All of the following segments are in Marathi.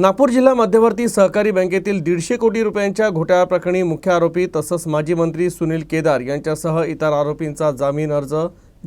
नागपूर जिल्हा मध्यवर्ती सहकारी बँकेतील दीडशे कोटी रुपयांच्या घोटाळ्याप्रकरणी मुख्य आरोपी तसंच माजी मंत्री सुनील केदार यांच्यासह इतर आरोपींचा जामीन अर्ज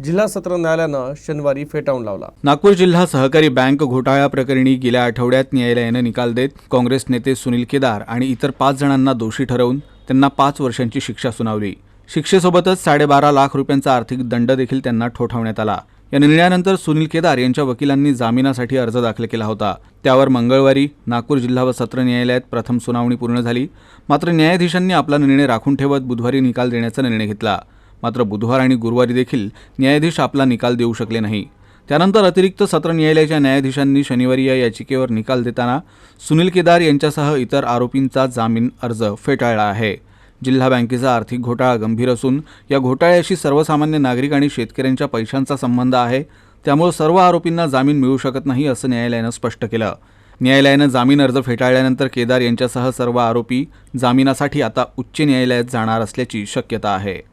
जिल्हा सत्र न्यायालयानं शनिवारी फेटाळून लावला. नागपूर जिल्हा सहकारी बँक घोटाळ्या प्रकरणी गेल्या आठवड्यात न्यायालयानं निकाल देत काँग्रेस नेते सुनील केदार आणि इतर पाच जणांना दोषी ठरवून त्यांना पाच वर्षांची शिक्षा सुनावली. शिक्षेसोबतच साडेबारा लाख रुपयांचा आर्थिक दंड देखील त्यांना ठोठावण्यात आला. या निर्णयानंतर सुनील केदार यांच्या वकिलांनी जामिनासाठी अर्ज दाखल केला होता. त्यावर मंगळवारी नागपूर जिल्हा व सत्र न्यायालयात प्रथम सुनावणी पूर्ण झाली. मात्र न्यायाधीशांनी आपला निर्णय राखून ठेवत बुधवारी निकाल देण्याचा निर्णय घेतला. मात्र बुधवार आणि गुरुवारी देखील न्यायाधीश आपला निकाल देऊ शकले नाही. त्यानंतर अतिरिक्त सत्र न्यायालयाच्या न्यायाधीशांनी शनिवारी या याचिकेवर निकाल देताना सुनील केदार यांच्यासह इतर आरोपींचा जामीन अर्ज फेटाळला आहे. जिल्हा बँकेचा आर्थिक घोटाळा गंभीर असून या घोटाळ्याशी सर्वसामान्य नागरिक आणि शेतकऱ्यांच्या पैशांचा संबंध आहे. त्यामुळे सर्व आरोपींना जामीन मिळू शकत नाही असं न्यायालयानं स्पष्ट केलं. न्यायालयानं जामीन अर्ज फेटाळल्यानंतर केदार यांच्यासह सर्व आरोपी जामिनासाठी आता उच्च न्यायालयात जाणार असल्याची शक्यता आहे.